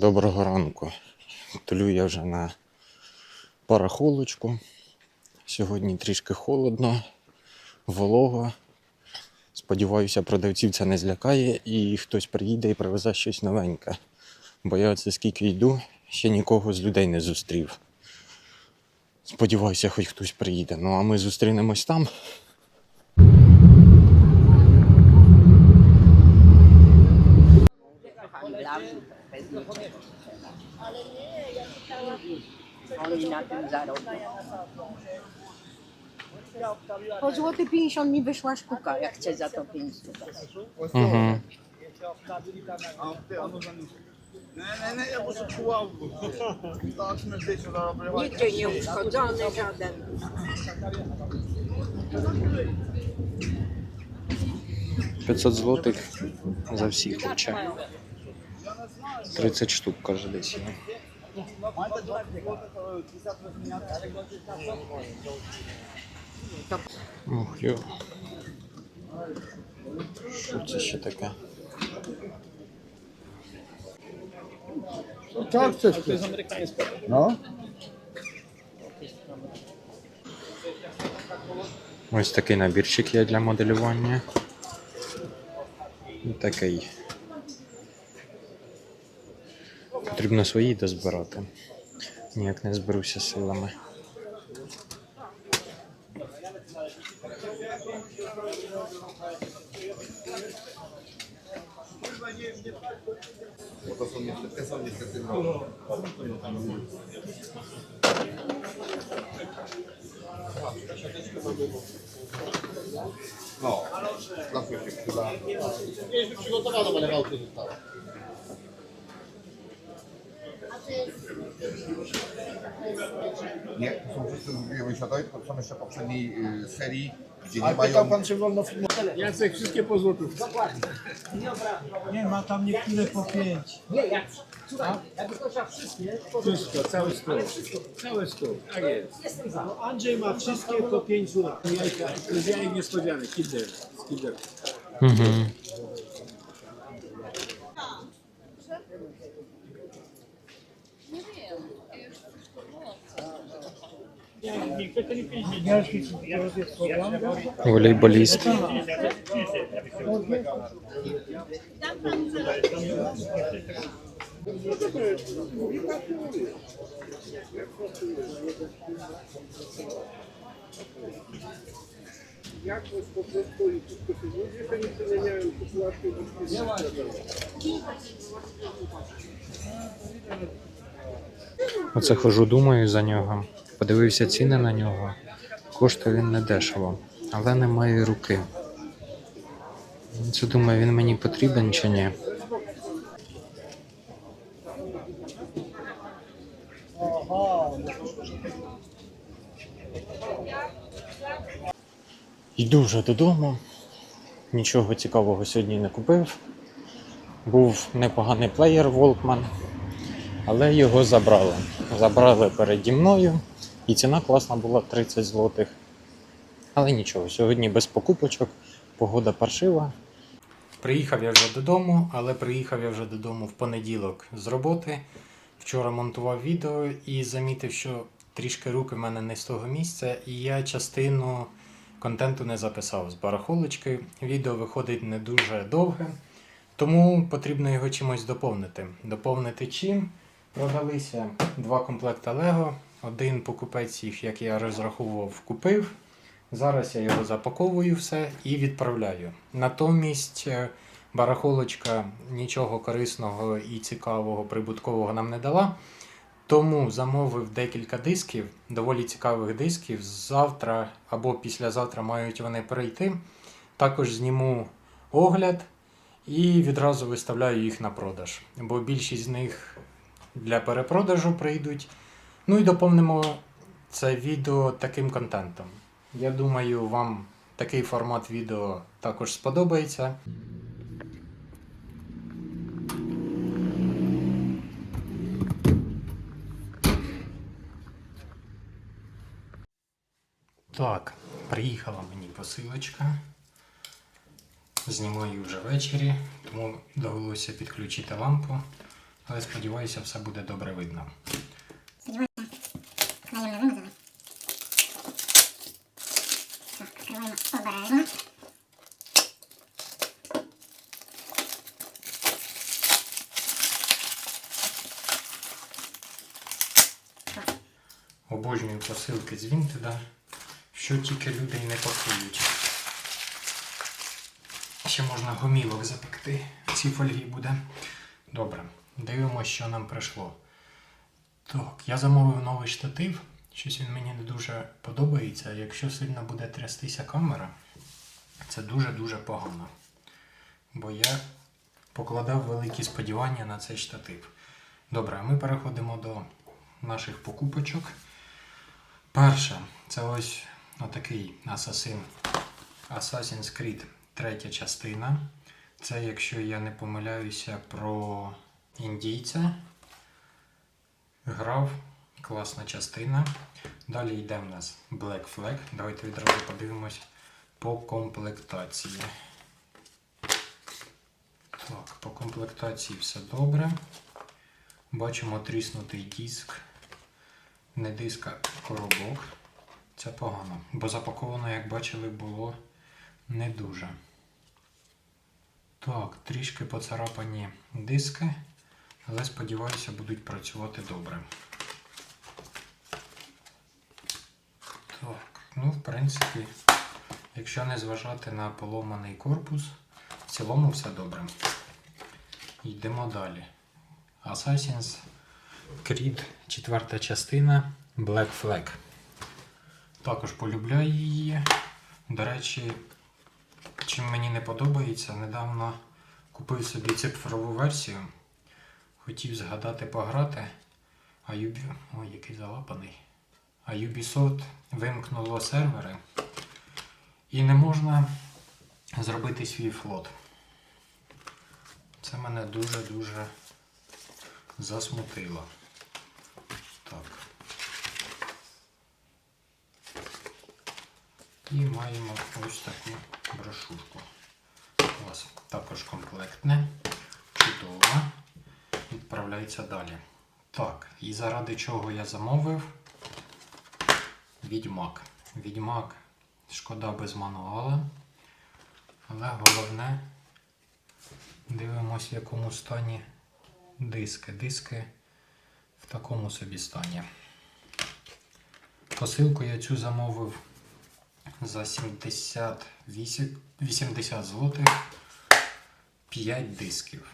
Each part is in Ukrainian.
Доброго ранку. Толю я вже на парахолочку. Сьогодні трішки холодно, волого. Сподіваюся, продавців це не злякає і хтось приїде і привезе щось новеньке. Бо я оце скільки йду, ще нікого з людей не зустрів. Сподіваюся, хоч хтось приїде. Ну а ми зустрінемось там. Oni na tym zarobią. Po złoty 50 mi wyszła sztuka, jak chcę za to 5 złotych. Угу. Nee, nee, nee, dat was het gewoon. Dat met dit soort dingen. Nigdzie nie uszkodzony żaden. 500 злотих за всіх хоче. 30 штук, каже десь. є. Ох, йо. Що це ще таке? Tak, chcesz No. Ось такий набірчик є для моделювання. І такий. Потрібно свої дозбирати. Ніяк не зберуся силами. No, się przyda. Mieliśmy przygotowaną, ale w aucie została. Nie, to są wszyscy drugiego światowej, tylko są jeszcze poprzedniej y, serii, gdzie nie Ale mają... pytał pan, czy wolno filmować. Jacek, wszystkie po złotówce. Nie, ma tam niektóre po pięć. Wszystko, cały stół. Cały stół, tak jest. No, Andrzej ma wszystkie po 5 zł. Jajka, z jajek niespodzianek, kinder. z kinder. Mhm. Волейболіст. Оце хожу, думаю за нього. Подивився ціни на нього. Коштує він не дешево, але немає руки. Це думаю, він мені потрібен чи ні. Йду вже додому. Нічого цікавого сьогодні не купив. Був непоганий плеєр Волкман, але його забрали. Забрали переді мною, і ціна класна була 30 злотих. Але нічого, сьогодні без покупочок, погода паршива. Приїхав я вже додому, але приїхав я вже додому в понеділок з роботи. Вчора монтував відео і замітив, що трішки руки в мене не з того місця, і я частину контенту не записав з барахолочки. Відео виходить не дуже довге, тому потрібно його чимось доповнити. Доповнити чим? Продалися два комплекти Лего. Один покупець їх, як я розраховував, купив. Зараз я його запаковую все і відправляю. Натомість е, барахолочка нічого корисного і цікавого, прибуткового нам не дала. Тому замовив декілька дисків, доволі цікавих дисків. Завтра або післязавтра мають вони прийти. Також зніму огляд і відразу виставляю їх на продаж. Бо більшість з них для перепродажу прийдуть. Ну і доповнимо це відео таким контентом. Я думаю, вам такий формат відео також сподобається. Так, приїхала мені посилочка. Знімаю вже ввечері, тому довелося підключити лампу. Але сподіваюся, все буде добре видно. З Вінтеда, що тільки людей не пакують. Ще можна гомілок запекти. В цій фольгі буде. Добре, дивимося, що нам прийшло. Так, я замовив новий штатив. Щось він мені не дуже подобається. Якщо сильно буде трястися камера, це дуже-дуже погано. Бо я покладав великі сподівання на цей штатив. Добре, ми переходимо до наших покупочок. Перше, це ось отакий Assassin, Assassin's Creed третя частина. Це, якщо я не помиляюся, про індійця. Грав, класна частина. Далі йде в нас Black Flag. Давайте відразу подивимось по комплектації. Так, по комплектації все добре. Бачимо тріснутий диск. Не диск, а коробок. Це погано. Бо запаковано, як бачили, було не дуже. Так, трішки поцарапані диски, але сподіваюся, будуть працювати добре. Так, ну, в принципі, якщо не зважати на поломаний корпус, в цілому все добре. Йдемо далі. Assassin's Creed, четверта частина Black Flag. Також полюбляю її. До речі, чим мені не подобається, недавно купив собі цифрову версію. Хотів згадати пограти. А Юбі... Ой, який залапаний. А Ubisoft вимкнуло сервери. І не можна зробити свій флот. Це мене дуже-дуже засмутило. Так. І маємо ось таку брошурку. Ось також комплектне, чудово. Відправляється далі. Так, і заради чого я замовив? Відьмак. Відьмак, шкода без мануала. Але головне, дивимось, в якому стані диски. Диски в такому собі стані. Посилку я цю замовив за 78, 80 злотих 5 дисків.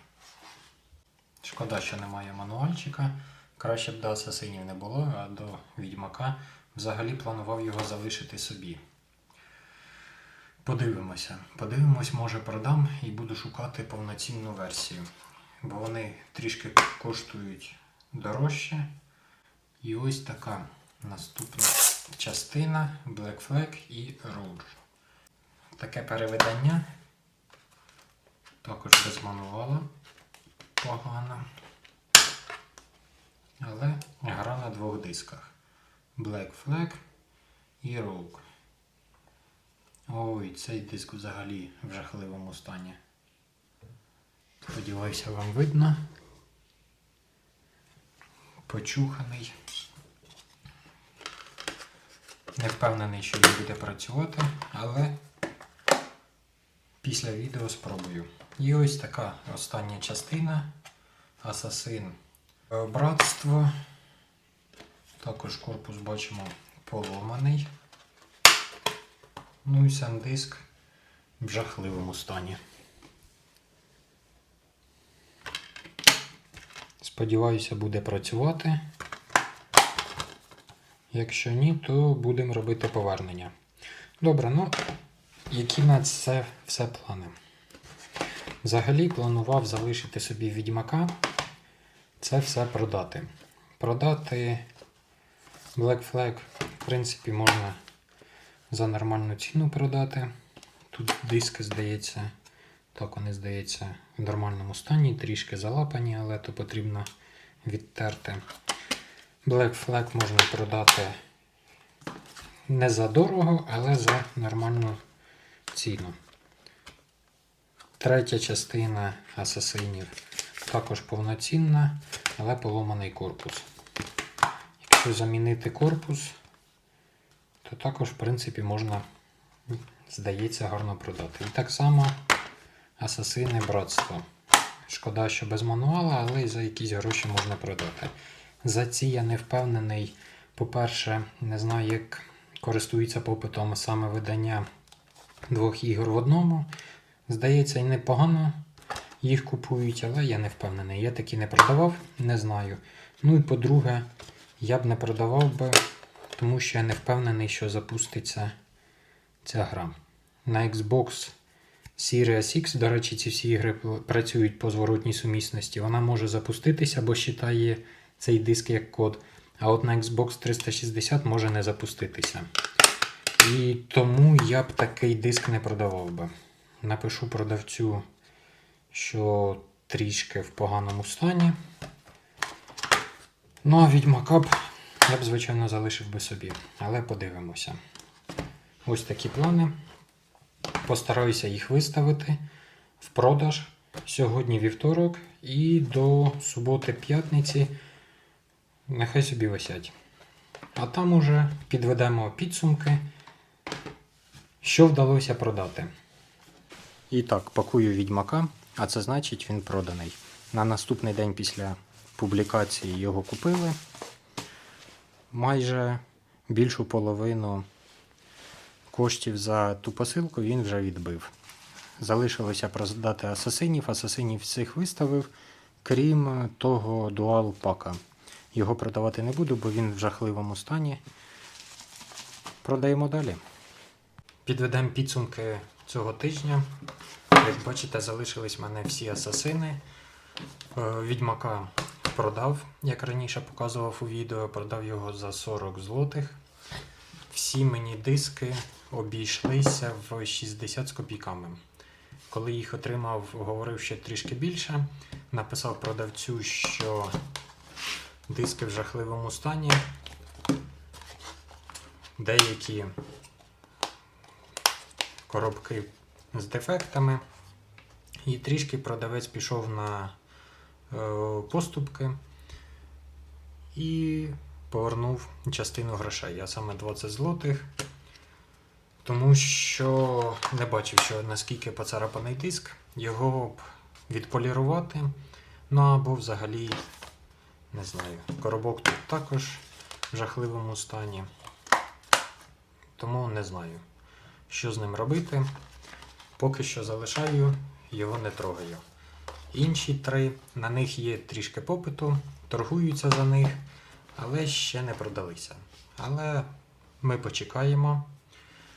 Шкода, що немає мануальчика. Краще б до асасинів не було, а до відьмака взагалі планував його залишити собі. Подивимося. Подивимось, може продам і буду шукати повноцінну версію. Бо вони трішки коштують дорожче. І ось така наступна частина Black Flag і Rouge. Таке переведення. Також без мануала. Погано. Але гра на двох дисках. Black Flag і Rogue. Ой, цей диск взагалі в жахливому стані. Сподіваюся, вам видно. Почуханий. Не впевнений, що він буде працювати, але після відео спробую. І ось така остання частина. Асасин Братство. Також корпус бачимо поломаний. Ну і сам диск в жахливому стані. Сподіваюся, буде працювати. Якщо ні, то будемо робити повернення. Добре, ну які на це все плани? Взагалі планував залишити собі відьмака, це все продати. Продати Black Flag, в принципі, можна за нормальну ціну продати. Тут диски, здається, так вони здається в нормальному стані, трішки залапані, але то потрібно відтерти. Black Flag можна продати не за дорого, але за нормальну ціну. Третя частина асасинів також повноцінна, але поломаний корпус. Якщо замінити корпус, то також, в принципі, можна, здається, гарно продати. І так само Асасини братство. Шкода, що без мануала, але і за якісь гроші можна продати. За ці я не впевнений. По-перше, не знаю, як користується попитом саме видання двох ігор в одному. Здається, і непогано їх купують, але я не впевнений. Я такі не продавав, не знаю. Ну і по-друге, я б не продавав би, тому що я не впевнений, що запуститься ця гра. На Xbox Series X, до речі, ці всі ігри працюють по зворотній сумісності. Вона може запуститися, бо считає цей диск як код. А от на Xbox 360 може не запуститися. І тому я б такий диск не продавав би. Напишу продавцю, що трішки в поганому стані. Ну, а відьмака б я б, звичайно, залишив би собі. Але подивимося. Ось такі плани. Постараюся їх виставити в продаж сьогодні вівторок і до суботи-п'ятниці нехай собі висять. А там уже підведемо підсумки, що вдалося продати. І так, пакую відьмака, а це значить він проданий. На наступний день після публікації його купили. Майже більшу половину коштів за ту посилку він вже відбив. Залишилося продати асасинів. Асасинів всіх виставив, крім того дуал пака. Його продавати не буду, бо він в жахливому стані. Продаємо далі. Підведемо підсумки цього тижня. Як бачите, залишились в мене всі асасини. Е, Відьмака продав, як раніше показував у відео, продав його за 40 злотих. Всі мені диски обійшлися в 60 з копійками. Коли їх отримав, говорив ще трішки більше. Написав продавцю, що диски в жахливому стані. Деякі коробки з дефектами. І трішки продавець пішов на е, поступки і повернув частину грошей, а саме 20 злотих. Тому що не бачив, що наскільки поцарапаний диск, його б відполірувати. Ну або взагалі, не знаю, коробок тут також в жахливому стані. Тому не знаю, що з ним робити. Поки що залишаю, його не трогаю. Інші три, на них є трішки попиту, торгуються за них, але ще не продалися. Але ми почекаємо.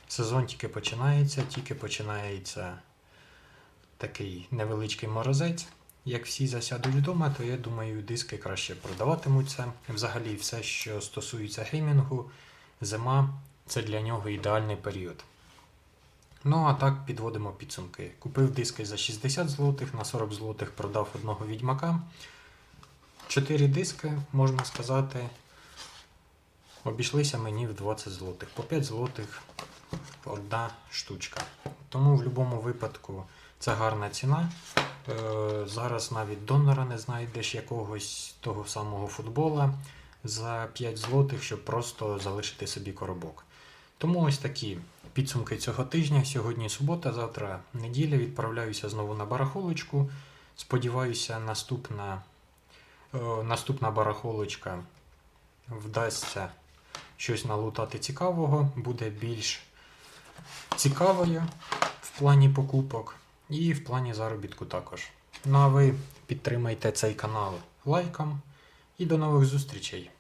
Сезон тільки починається, тільки починається такий невеличкий морозець. Як всі засядуть вдома, то я думаю, диски краще продаватимуться. Взагалі, все, що стосується геймінгу, зима це для нього ідеальний період. Ну, а так підводимо підсумки. Купив диски за 60 злотих, на 40 злотих продав одного відьмака. Чотири диски, можна сказати, обійшлися мені в 20 злотих. По 5 злотих одна штучка. Тому в будь-якому випадку це гарна ціна. Е, Зараз навіть донора не знайдеш якогось того самого футбола за 5 злотих, щоб просто залишити собі коробок. Тому ось такі підсумки цього тижня. Сьогодні субота, завтра неділя. Відправляюся знову на барахолочку. Сподіваюся, наступна, наступна барахолочка вдасться щось налутати цікавого, буде більш цікавою в плані покупок і в плані заробітку також. Ну а ви підтримайте цей канал лайком і до нових зустрічей!